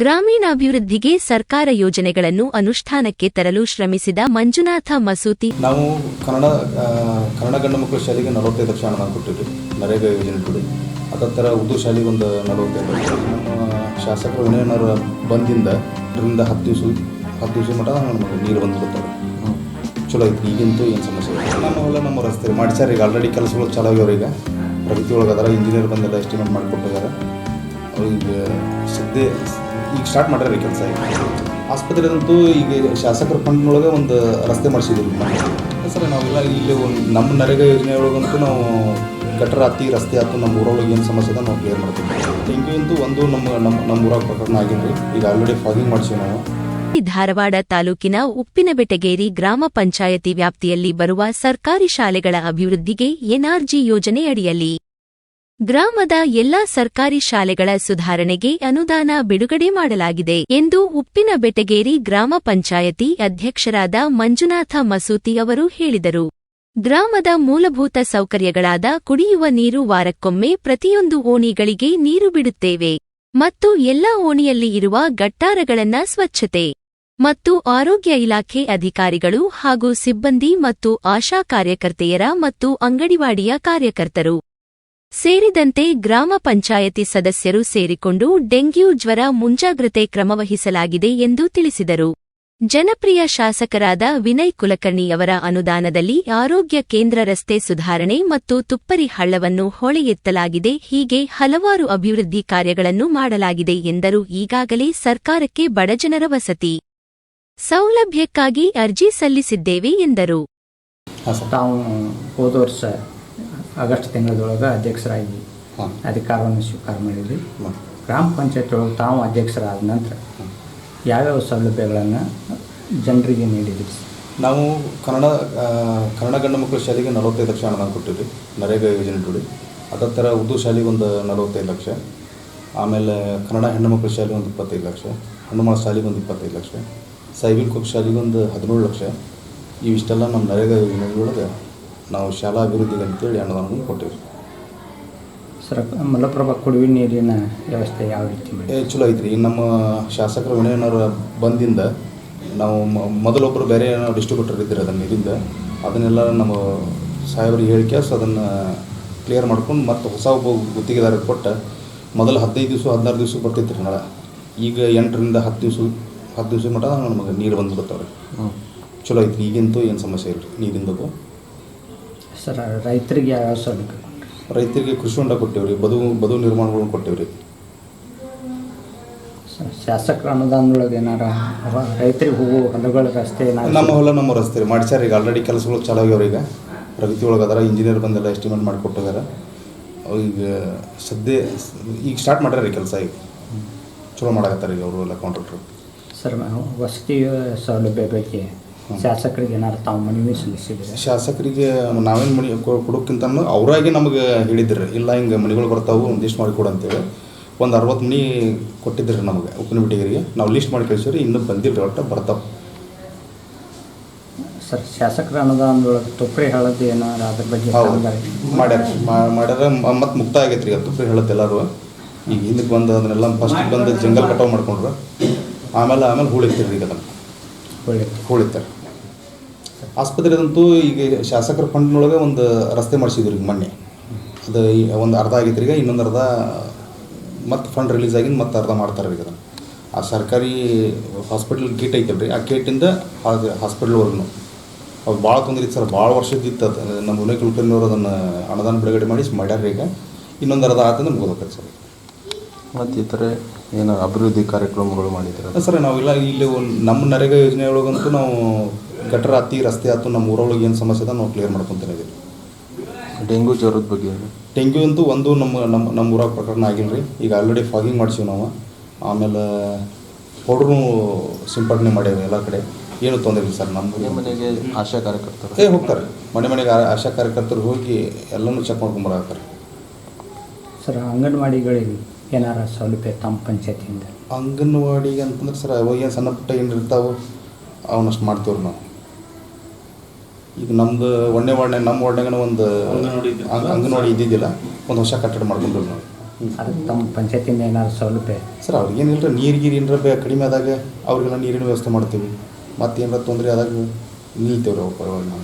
ಗ್ರಾಮೀಣಾಭಿವೃದ್ಧಿಗೆ ಸರ್ಕಾರ ಯೋಜನೆಗಳನ್ನು ಅನುಷ್ಠಾನಕ್ಕೆ ತರಲು ಶ್ರಮಿಸಿದ ಮಂಜುನಾಥ ಮಸೂತಿ. ನಾವು ಕನ್ನಡ ಕನ್ನಡ ಗಂಡು ಮಕ್ಕಳ ಶಾಲೆಗೆ ನಲವತ್ತೈದು ಲಕ್ಷ ಹಣ ಕೊಟ್ಟಿದ್ವಿ. ನರೇಗಾ ಯೋಜನೆ ಕೊಡಿ. ಅದೇ ಥರ ಉರ್ದು ಶಾಲೆಗೆ ಒಂದು ನಲವತ್ತೈದು ಲಕ್ಷ ಶಾಸಕರು ವಿನಯನವರ ಬಂದಿಂದ ಅದರಿಂದ ಹತ್ತು ದಿವಸ ಹತ್ತು ದಿವಸ ಮಟ್ಟ ನೀರು ಬಂದ್ಬಿಡ್ತಾರೆ ಚಲೋ ಐತಿ ಈಗಂತೂ ಏನು ಸಮಸ್ಯೆ ನಮ್ಮ ಹೊಲ ನಮ್ಮ ರಸ್ತೆ. ಮಾಡಿಸ್ಯಾರ ಈಗ ಆಲ್ರೆಡಿ ಕೆಲಸಗಳು ಚಾಲೂ ಆಗ್ಯಾವ ಈಗ. ಪ್ರಗತಿ ಅದಾರ. ಇಂಜಿನಿಯರ್ ಬಂದೆಲ್ಲ ಎಸ್ಟಿಮೇಟ್ ಮಾಡಿಕೊಟ್ಟಿದ್ದಾರೆ. ಅವ್ರಿಗೆ ಸದ್ಯ ಈಗ ಸ್ಟಾರ್ಟ್ ಮಾಡಿರೋ ಕೆಲಸ ಈಗ ಆಸ್ಪತ್ರೆದಂತೂ ಈಗ ಶಾಸಕರ ಫಂಡ್ನೊಳಗೆ ಒಂದು ರಸ್ತೆ ಮಾಡಿಸಿದ್ವಿ ಸರ್, ನಾವೆಲ್ಲ ಇಲ್ಲಿ ಒಂದು ನಮ್ಮ ನರೇಗಾ ಯೋಜನೆ ಒಳಗಂತೂ ನಾವು ಗಟರ ಹತ್ತಿ ರಸ್ತೆ ಆಯ್ತು ನಮ್ಮ ಊರೊಳಗೆ ಏನು ಸಮಸ್ಯೆ ಅದ ನಾವು ಕ್ಲಿಯರ್ ಮಾಡ್ತೀವಿ. ಅಂತೂ ಒಂದು ನಮ್ಮ ನಮ್ಮ ನಮ್ಮ ಊರಾಗ ಪ್ರಕರಣ ಆಗಿದ್ರಿ ಈಗ ಆಲ್ರೆಡಿ ಫಾಗಿಂಗ್ ಮಾಡಿಸಿವಿ ನಾವು. ಧಾರವಾಡ ತಾಲೂಕಿನ ಉಪ್ಪಿನಬೆಟಗೇರಿ ಗ್ರಾಮ ಪಂಚಾಯತಿ ವ್ಯಾಪ್ತಿಯಲ್ಲಿ ಬರುವ ಸರ್ಕಾರಿ ಶಾಲೆಗಳ ಅಭಿವೃದ್ಧಿಗೆ ಎನ್ಆರ್ಜಿ ಯೋಜನೆಯಡಿಯಲ್ಲಿ ಗ್ರಾಮದ ಎಲ್ಲಾ ಸರ್ಕಾರಿ ಶಾಲೆಗಳ ಸುಧಾರಣೆಗೆ ಅನುದಾನ ಬಿಡುಗಡೆ ಮಾಡಲಾಗಿದೆ ಎಂದು ಉಪ್ಪಿನಬೆಟಗೇರಿ ಗ್ರಾಮ ಪಂಚಾಯತಿ ಅಧ್ಯಕ್ಷರಾದ ಮಂಜುನಾಥ ಮಸೂತಿ ಅವರು ಹೇಳಿದರು. ಗ್ರಾಮದ ಮೂಲಭೂತ ಸೌಕರ್ಯಗಳಾದ ಕುಡಿಯುವ ನೀರು ವಾರಕ್ಕೊಮ್ಮೆ ಪ್ರತಿಯೊಂದು ಓಣಿಗಳಿಗೆ ನೀರು ಬಿಡುತ್ತೇವೆ ಮತ್ತು ಎಲ್ಲಾ ಓಣಿಯಲ್ಲಿ ಇರುವ ಗಟ್ಟಾರಗಳನ್ನ ಸ್ವಚ್ಛತೆ ಮತ್ತು ಆರೋಗ್ಯ ಇಲಾಖೆ ಅಧಿಕಾರಿಗಳು ಹಾಗೂ ಸಿಬ್ಬಂದಿ ಮತ್ತು ಆಶಾ ಕಾರ್ಯಕರ್ತೆಯರ ಮತ್ತು ಅಂಗಡಿವಾಡಿಯ ಕಾರ್ಯಕರ್ತರು. ಸೇರಿದಂತೆ ಗ್ರಾಮ ಪಂಚಾಯತಿ ಸದಸ್ಯರು ಸೇರಿಕೊಂಡು ಡೆಂಗ್ಯೂ ಜ್ವರ ಮುಂಜಾಗ್ರತೆ ಕ್ರಮವಹಿಸಲಾಗಿದೆ ಎಂದು ತಿಳಿಸಿದರು. ಜನಪ್ರಿಯ ಶಾಸಕರಾದ ವಿನಯ್ ಕುಲಕರ್ಣಿಯವರ ಅನುದಾನದಲ್ಲಿ ಆರೋಗ್ಯ ಕೇಂದ್ರ ರಸ್ತೆ ಸುಧಾರಣೆ ಮತ್ತು ತುಪ್ಪರಿ ಹಳ್ಳವನ್ನು ಹೊಳೆಯೆತ್ತಲಾಗಿದೆ. ಹೀಗೆ ಹಲವಾರು ಅಭಿವೃದ್ಧಿ ಕಾರ್ಯಗಳನ್ನು ಮಾಡಲಾಗಿದೆ ಎಂದರು. ಈಗಾಗಲೇ ಸರ್ಕಾರಕ್ಕೆ ಬಡಜನರ ವಸತಿ ಸೌಲಭ್ಯಕ್ಕಾಗಿ ಅರ್ಜಿ ಸಲ್ಲಿಸಿದ್ದೇವೆ ಎಂದರು. ಆಗಸ್ಟ್ ತಿಂಗಳದೊಳಗೆ ಅಧ್ಯಕ್ಷರಾಗಿ ಹಾಂ. ಅಧಿಕಾರವನ್ನು ಸ್ವೀಕಾರ ಮಾಡಿದ್ವಿ. ಹಾಂ. ಗ್ರಾಮ ಪಂಚಾಯತ್ ಒಳಗೆ ತಾವು ಅಧ್ಯಕ್ಷರಾದ ನಂತರ ಯಾವ್ಯಾವ ಸೌಲಭ್ಯಗಳನ್ನು ಜನರಿಗೆ ನೀಡಿದ್ವಿ ನಾವು ಕನ್ನಡ ಕನ್ನಡ ಗಂಡು ಮಕ್ಕಳ ಶಾಲೆಗೆ ನಲವತ್ತೈದು ಲಕ್ಷ ಅನುದಾನ ಕೊಟ್ಟಿದ್ವಿ. ನರೇಗಾ ಯೋಜನೆ ನೋಡಿ ಅದೇ ಥರ ಉರ್ದು ಶಾಲೆಗೆ ಒಂದು ನಲವತ್ತೈದು ಲಕ್ಷ. ಆಮೇಲೆ ಕನ್ನಡ ಹೆಣ್ಣು ಮಕ್ಕಳ ಶಾಲೆಗೆ ಒಂದು ಇಪ್ಪತ್ತೈದು ಲಕ್ಷ. ಹೆಣ್ಣು ಮಕ್ಕಳ ಶಾಲೆಗೆ ಒಂದು ಇಪ್ಪತ್ತೈದು ಲಕ್ಷ. ಸೈವಿಲ್ ಕುಕ್ ಶಾಲೆಗೆ ಒಂದು ಹದಿನೇಳು ಲಕ್ಷ. ಇವಿಷ್ಟೆಲ್ಲ ನಮ್ಮ ನರೇಗಾ ಯೋಜನೆಗಳೊಳಗೆ ನಾವು ಶಾಲಾ ಅಭಿವೃದ್ಧಿಗೆ ಅಂತೇಳಿ ಅನುದಾನವನ್ನು ಕೊಟ್ಟಿವಿ. ಸರ್ ಮಲಪ್ರಭಾ ಕುಡಿಯುವ ನೀರಿನ ವ್ಯವಸ್ಥೆ ಯಾವ ರೀತಿ ಏ ಚಲೋ ಐತ್ರಿ. ಈಗ ನಮ್ಮ ಶಾಸಕರು ವಿನಯನವರ ಬಂದಿಂದ ನಾವು ಮ- ಮೊದಲೊಬ್ಬರು ಬೇರೆ ಏನೋ ಡಿಸ್ಟ್ರಿಬ್ಯೂಟರ್ ಇದ್ದೀರಿ ಅದನ್ನ ನೀರಿಂದ ಅದನ್ನೆಲ್ಲ ನಮ್ಮ ಸಾಹೇಬರಿಗೆ ಹೇಳಿ ಕೇಸ್ ಅದನ್ನು ಕ್ಲಿಯರ್ ಮಾಡ್ಕೊಂಡು ಮತ್ತೆ ಹೊಸ ಒಬ್ಬ ಗುತ್ತಿಗೆದಾರರಿಗೆ ಕೊಟ್ಟ ಮೊದಲು ಹದಿನೈದು ದಿವಸ ಹದಿನಾರು ದಿವಸ ಬರ್ತಿತ್ತು ರೀ ನಳ. ಈಗ ಎಂಟರಿಂದ ಹತ್ತು ದಿವಸ ಹತ್ತು ದಿವಸ ಮಟ್ಟ ನಮಗೆ ನೀರು ಬಂದ್ಬಿಡ್ತಾವೆ ಚಲೋ ಐತ್ರಿ. ಈಗಂತೂ ಏನು ಸಮಸ್ಯೆ ಇಲ್ಲ ರೀ ನೀರಿಂದದು ಸರ್ ರೈತರಿಗೆ ಯಾವ ಸೌಲಭ್ಯ ರೈತರಿಗೆ ಕೃಷಿ ಹೊಂಡ ಕೊಟ್ಟೇವೆ ರೀ ಬದು ಬದು ನಿರ್ಮಾಣಗಳನ್ನು ಕೊಟ್ಟೇವೆ ರೀ ಸ- ಶಾಸಕರ ಅನುದಾನದೊಳಗೆ ಏನಾರ ರೈತರಿಗೆ ಹೋಗೋ ಹೊಲಗಳ ರಸ್ತೆ ಏನಾರ ನಮ್ಮ ಹೊಲ ನಮ್ಮ ರಸ್ತೆ ರೀ ಮಾಡ್ಸ್ಯಾರ ಈಗ ಆಲ್ರೆಡಿ ಕೆಲಸಗಳು ಚಾಲು ಆಗ್ಯಾವ ಈಗ. ಪ್ರಗತಿ ಒಳಗೆ ಅದರ ಇಂಜಿನಿಯರ್ ಬಂದೆಲ್ಲ ಎಸ್ಟಿಮೇಟ್ ಮಾಡಿಕೊಟ್ಟಿದ್ದಾರೆ ಈಗ ಸದ್ಯ ಈಗ ಸ್ಟಾರ್ಟ್ ಮಾಡ್ಯಾರ ರೀ ಕೆಲಸ ಈಗ. ಚಲೋ ಮಾಡಕತ್ತಾರ ಈಗ ಅವರು ಎಲ್ಲ ಕಾಂಟ್ರಾಕ್ಟ್ರು ಸರ್ ವಸತಿ ಸೌಲಭ್ಯ ಬಗ್ಗೆ ಶಾಸಕರಿಗೆ ಏನಾರು ತಾವು ಮನವಿ ಸಲ್ಲಿಸಿದ್ರೆ ಶಾಸಕರಿಗೆ ನಾವೇನು ಮಣಿ ಕೊ- ಕೊಡೋಕ್ಕಿಂತ ಅವರಾಗೆ ನಮಗೆ ಹೇಳಿದ್ರು ಇಲ್ಲ ಹಿಂಗೆ ಮನಿಗಳು ಬರ್ತಾವು ಒಂದಿಷ್ಟು ಮಾಡಿ ಕೊಡು ಅಂತೇಳಿ. ಒಂದು ಅರವತ್ತು ಮನಿ ಕೊಟ್ಟಿದ್ರು ನಮಗೆ ಉಪ್ಪಿನಬಿಟ್ಟಿಗರಿಗೆ ನಾವು ಲಿಸ್ಟ್ ಮಾಡಿ ಕಳಿಸಿವ್ರಿ ಇನ್ನೂ ಬಂದಿಲ್ಲ ಒಟ್ಟು ಬರ್ತಾವೆ. ಸರ್ ಶಾಸಕರ ಅನುದಾನದೊಳಗೆ ತುಪ್ರಿ ಹಳದಿ ಏನಾರ ಅದ್ರ ಬಗ್ಗೆ ಮಾಡ್ಯಾರ ಮಾ- ಮಾಡ್ಯಾರ ಮತ್ತೆ ಮುಕ್ತ ಆಗೈತ್ರಿ ಈಗ ತುಪ್ರಿ ಹೇಳುತ್ತೆ ಎಲ್ಲರೂ. ಈಗ ಹಿಂದಕ್ಕೆ ಬಂದು ಅದನ್ನೆಲ್ಲ ಫಸ್ಟ್ ಬಂದು ಜಂಗಲ್ ಕಟಾವು ಮಾಡ್ಕೊಂಡ್ರು. ಆಮೇಲೆ ಆಮೇಲೆ ಹೂಳಿತ್ತೀರಿ ಈಗ ಅದನ್ನು. ಒಳ್ಳೆ ಹೂಳಿತ್ತಾರೆ ಆಸ್ಪತ್ರೆದಂತೂ ಈಗ ಶಾಸಕರ ಫಂಡ್ನೊಳಗೆ ಒಂದು ರಸ್ತೆ ಮಾಡಿಸಿದ್ರು ಈಗ ಮೊನ್ನೆ. ಅದು ಈ ಒಂದು ಅರ್ಧ ಆಗಿತ್ತು ಈಗ ಇನ್ನೊಂದು ಅರ್ಧ ಮತ್ತೆ ಫಂಡ್ ರಿಲೀಸ್ ಆಗಿದ್ದು ಮತ್ತೆ ಅರ್ಧ ಮಾಡ್ತಾರೆ ಈಗ ಅದನ್ನು. ಆ ಸರ್ಕಾರಿ ಹಾಸ್ಪಿಟ್ಲ್ ಗೇಟ್ ಐತಲ್ರಿ ಆ ಗೇಟಿಂದ ಹಾಸ್ಪಿಟ್ಲ್ವರೆಗೂ. ಅವ್ರು ಭಾಳ ತೊಂದರೆ ಇತ್ತು ಸರ್ ಭಾಳ ವರ್ಷದಿತ್ತು ಅದು. ನಮ್ಮ ಉದಯ ಕುಲಕರ್ಣಿಯವರು ಅದನ್ನು ಅನುದಾನ ಬಿಡುಗಡೆ ಮಾಡಿ ಮಾಡ್ಯಾರ ಈಗ. ಇನ್ನೊಂದು ಅರ್ಧ ಆತಂದ್ರೆ ಮುಗಿದೋಗ್ತದೆ ಸರ್. ಮತ್ತು ಈ ಥರ ಏನು ಅಭಿವೃದ್ಧಿ ಕಾರ್ಯಕ್ರಮಗಳು ಮಾಡಿದ್ದಾರೆ? ಸರ್ ನಾವೆಲ್ಲ ಇಲ್ಲಿ ಒಂದು ನಮ್ಮ ನರೇಗಾ ಯೋಜನೆ ಒಳಗಂತೂ ನಾವು ಗಟರ ಹತ್ತಿ ರಸ್ತೆ ಆಯ್ತು ನಮ್ಮ ಊರೊಳಗೆ ಏನು ಸಮಸ್ಯೆ ಅದ ನಾವು ಕ್ಲಿಯರ್ ಮಾಡ್ಕೊತಾನೆ ಇದೀವಿ ಡೆಂಗು ಜ್ವರದ ಬಗ್ಗೆ? ಡೆಂಗ್ಯೂ ಅಂತೂ ಒಂದು ನಮ್ಮ ನಮ್ಮ ನಮ್ಮ ಊರಾಗ ಪ್ರಕರಣ ಆಗಿಲ್ಲ ರೀ. ಈಗ ಆಲ್ರೆಡಿ ಫಾಗಿಂಗ್ ಮಾಡ್ಸೀವಿ ನಾವು. ಆಮೇಲೆ ಪೌಡ್ರು ಸಿಂಪಡಣೆ ಮಾಡ್ಯಾವೆ ಎಲ್ಲ ಕಡೆ. ಏನು ತೊಂದರೆ ಇಲ್ಲ ಸರ್ ನಮ್ಮ ಮನೆ ಮನೆಗೆ ಆಶಾ ಕಾರ್ಯಕರ್ತರು. ಏ ಹೋಗ್ತಾರೆ. ಮನೆ ಮನೆಗೆ ಆಶಾ ಕಾರ್ಯಕರ್ತರು ಹೋಗಿ ಎಲ್ಲನೂ ಚೆಕ್ ಮಾಡ್ಕೊಂಬರಾಗ್ತಾರೆ ಸರ್ ಅಂಗನವಾಡಿಗಳಿಗೆ ಏನಾರ ಸೌಲಭ್ಯ ತಮ್ಮ ಪಂಚಾಯತಿಯಿಂದ? ಅಂಗನವಾಡಿಗೆ ಅಂತಂದ್ರೆ ಸರ್ ಅವಾಗ ಏನು ಸಣ್ಣ ಪುಟ್ಟ ಏನು ಇರ್ತಾವೆ ಅವನಷ್ಟು ಮಾಡ್ತೀವ್ರಿ ನಾವು. ಈಗ ನಮ್ದು ಒಂದನೇ ವಾರ್ಡ್ನಾಗ ನಮ್ಮ ವಾರ್ಡ್ನಾಗ ಒಂದು ಅಂಗ- ಅಂಗನವಾಡಿ ಇದ್ದಿದ್ದಿಲ್ಲ. ಒಂದು ಹೊಸ ಕಟ್ಟಡ ಮಾಡ್ಕೊಂಡ್ರು ನಾವು ಅದಕ್ಕೆ ತಮ್ಮ ಪಂಚಾಯತಿಂದ ಏನಾದ್ರು ಸೌಲಭ್ಯ? ಸರ್ ಅವ್ರಿಗೆ ಏನಿಲ್ಲ ನೀರು ಗೀರು ಏನಾರ ಬೇ ಕಡಿಮೆ ಆದಾಗ ಅವ್ರಿಗೆಲ್ಲ ನೀರಿನ ವ್ಯವಸ್ಥೆ ಮಾಡ್ತೀವಿ. ಮತ್ತೇನಾರ ಏನಾರ ತೊಂದರೆ ಆದಾಗ ನಿಲ್ತೇವೆ ರೀ ಅವ್ರ ಪರವಾಗಿ ನಾವು